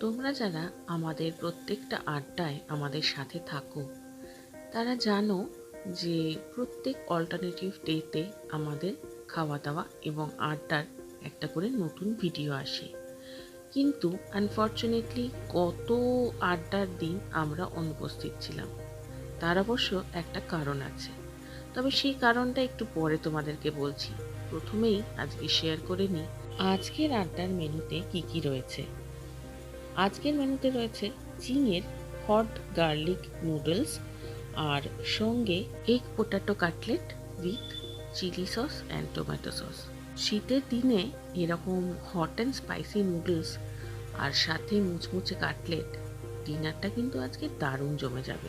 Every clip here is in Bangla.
তোমরা যারা আমাদের প্রত্যেকটা আড্ডায় আমাদের সাথে থাকো, তারা জানো যে প্রত্যেক অল্টারনেটিভ ডেতে আমাদের খাওয়া দাওয়া এবং আড্ডার একটা করে নতুন ভিডিও আসে। কিন্তু আনফর্চুনেটলি কত আড্ডার দিন আমরা অনুপস্থিত ছিলাম, তার অবশ্য একটা কারণ আছে। তবে সেই কারণটা একটু পরে তোমাদেরকে বলছি। প্রথমেই আজকে শেয়ার করে নিই, আজকের আড্ডার মেনুতে কি কি রয়েছে। আজকের মেনুতে রয়েছে চিংয়ের হট গার্লিক নুডলস আর সঙ্গে egg potato cutlet with chilli sauce and tomato sauce শীতের দিনে এরকম হট অ্যান্ড স্পাইসি নুডলস আর সাথে মুচমুচে কাটলেট ডিনারটা কিন্তু আজকে দারুণ জমে যাবে।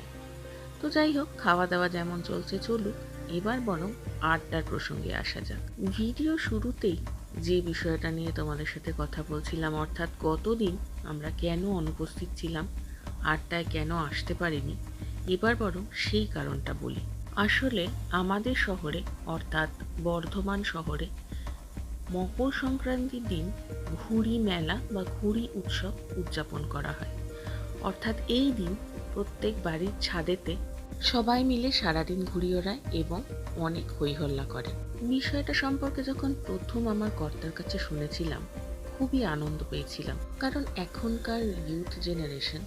তো যাই হোক খাওয়া দাওয়া যেমন চলছে চলুক, এবার বরং আড্ডার প্রসঙ্গে আসা যাক। ভিডিও শুরুতেই যে বিষয়টা নিয়ে তোমাদের সাথে কথা বলছিলাম, অর্থাৎ কতদিন আমরা কেন অনুপস্থিত ছিলাম, আড্ডায় কেন আসতে পারিনি, এবার বরং সেই কারণটা বলি। আসলে আমাদের শহরে, অর্থাৎ বর্ধমান শহরে, মকর সংক্রান্তির দিন ঘুড়ি মেলা বা ঘুড়ি উৎসব উদযাপন করা হয়। অর্থাৎ এই দিন প্রত্যেক বাড়ির ছাদেতে সবাই মিলে সারাদিন ঘুড়ি ওড়ায় এবং অনেক হইহল্লা করে। বিষয়টা সম্পর্কে যখন প্রথম আমার কর্তার কাছে শুনেছিলাম, খুবই আনন্দ পেয়েছিলাম। কারণ এখনকার ইউথ জেনারেশন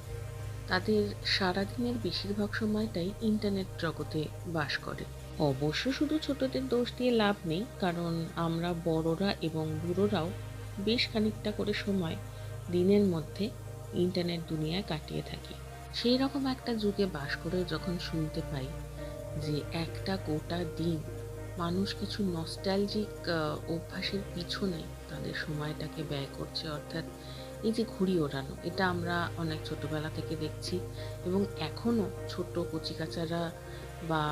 তাদের সারাদিনের বেশিরভাগ সময়টাই ইন্টারনেট জগতে বাস করে। অবশ্য শুধু ছোটদের দোষ দিয়ে লাভ নেই, কারণ আমরা বড়রা এবং বুড়োরাও বেশ খানিকটা করে সময় দিনের মধ্যে ইন্টারনেট দুনিয়ায় কাটিয়ে থাকি। সেই রকম একটা যুগে বাস করে যখন শুনতে পাই যে একটা গোটা দিন মানুষ কিছু নস্টালজিক অভ্যাসের পিছনে তাদের সময়টাকে ব্যয় করছে, অর্থাৎ এই যে ঘুড়ি ওড়ানো, এটা আমরা অনেক ছোটবেলা থেকে দেখছি এবং এখনও ছোট কচিকাচারা বা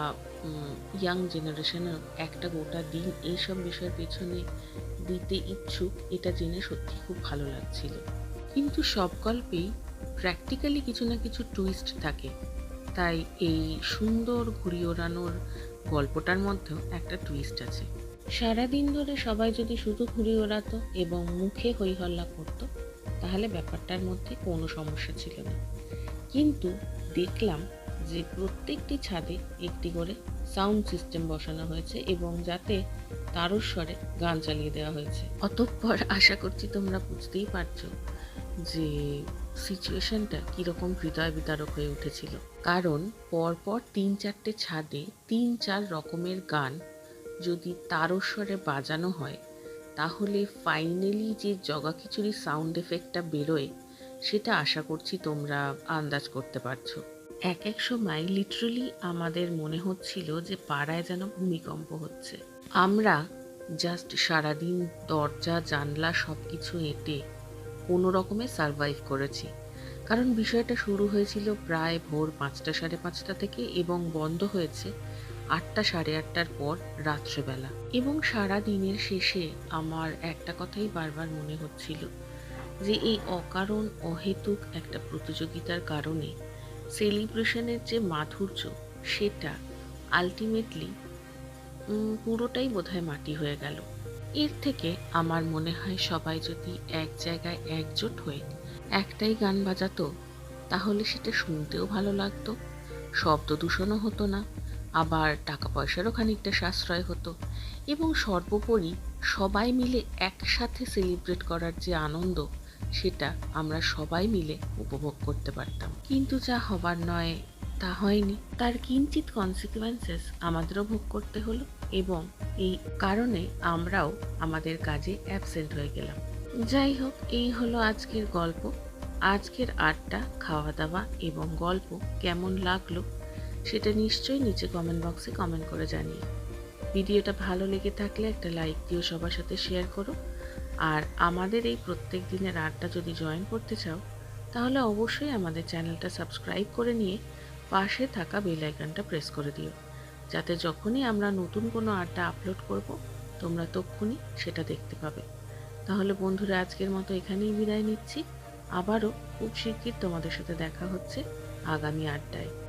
ইয়াং জেনারেশনের একটা গোটা দিন এইসব বিষয়ের পেছনে দিতে ইচ্ছুক, এটা জেনে সত্যি খুব ভালো লাগছিল। কিন্তু সব গল্পেই প্র্যাকটিক্যালি কিছু না কিছু টুইস্ট থাকে। তাই এই সুন্দর ঘুড়ি ওড়ানোর গল্পটার মধ্যেও একটা টুইস্ট আছে। সারাদিন ধরে সবাই যদি শুধু ঘুড়ি ওড়াতো এবং মুখে হই হল্লা করতো, তাহলে ব্যাপারটার মধ্যে কোনো সমস্যা ছিল না। কিন্তু দেখলাম যে প্রত্যেকটি ছাদে একটি করে সাউন্ড সিস্টেম বসানো হয়েছে এবং যাতে তারস্বরে গান চালিয়ে দেওয়া হয়েছে। অতঃপর আশা করছি তোমরা বুঝতেই পারছ যে সিচুয়েশনটা কীরকম হৃদয় বিতারক হয়ে উঠেছিল। কারণ পরপর তিন চারটে ছাদে তিন চার রকমের গান যদি তারস্বরে বাজানো হয়, তাহলে ফাইনালি যে জগা খিচুড়ি সাউন্ড এফেক্টটা বেরোয়, সেটা আশা করছি তোমরা আন্দাজ করতে পারছ। এক এক সময় লিটারালি আমাদের মনে হচ্ছিল যে পাড়ায় যেন ভূমিকম্প হচ্ছে। আমরা জাস্ট সারাদিন দরজা, জানলা সব কিছু এঁটে কোনো রকমে সারভাইভ করেছি। কারণ বিষয়টা শুরু হয়েছিল প্রায় ভোর পাঁচটা সাড়ে পাঁচটা থেকে এবং বন্ধ হয়েছে আটটা সাড়ে আটটার পর রাত্রেবেলা। এবং সারা দিনের শেষে আমার একটা কথাই বারবার মনে হচ্ছিল যে এই অকারণ, অহেতুক একটা প্রতিযোগিতার কারণে সেলিব্রেশনের যে মাধুর্য, সেটা আলটিমেটলি পুরোটাই বোধহয় মাটি হয়ে গেল। এর থেকে আমার মনে হয় সবাই যদি এক জায়গায় একজোট হয়ে একটাই গান বাজাতো, তাহলে সেটা শুনতেও ভালো লাগতো, শব্দ দূষণও হতো না, আবার টাকা পয়সারও খানিকটা সাশ্রয় হতো এবং সর্বোপরি সবাই মিলে একসাথে সেলিব্রেট করার যে আনন্দ, সেটা আমরা সবাই মিলে উপভোগ করতে পারতাম। কিন্তু যা হবার নয় তা হয়নি। তার কিঞ্চিত কনসিকুয়েন্সেস আমাদেরও ভোগ করতে হলো এবং এই কারণে আমরাও আমাদের কাজে অ্যাবসেন্ট হয়ে গেলাম। যাই হোক, এই হলো আজকের গল্প। আজকের আড্ডা খাওয়া দাওয়া এবং গল্প কেমন লাগল সেটা নিশ্চয়ই নিচে কমেন্ট বক্সে কমেন্ট করে জানিয়ে ভিডিওটা ভালো লেগে থাকলে একটা লাইক দিও সবার সাথে শেয়ার করো। আর আমাদের এই প্রত্যেক দিনের আড্ডা যদি জয়েন করতে চাও, তাহলে অবশ্যই আমাদের চ্যানেলটা সাবস্ক্রাইব করে নিয়ে পাশে থাকা বেল আইকনটা প্রেস করে দিও। যাতে যখনই আমরা নতুন কোনো আড্ডা আপলোড করব, তোমরা তক্ষুনি সেটা দেখতে পাবে। তাহলে বন্ধুরা, আজকের মতো এখানেই বিদায় নিচ্ছি। আবারও খুব শিগগির তোমাদের সাথে দেখা হচ্ছে আগামী আড্ডায়।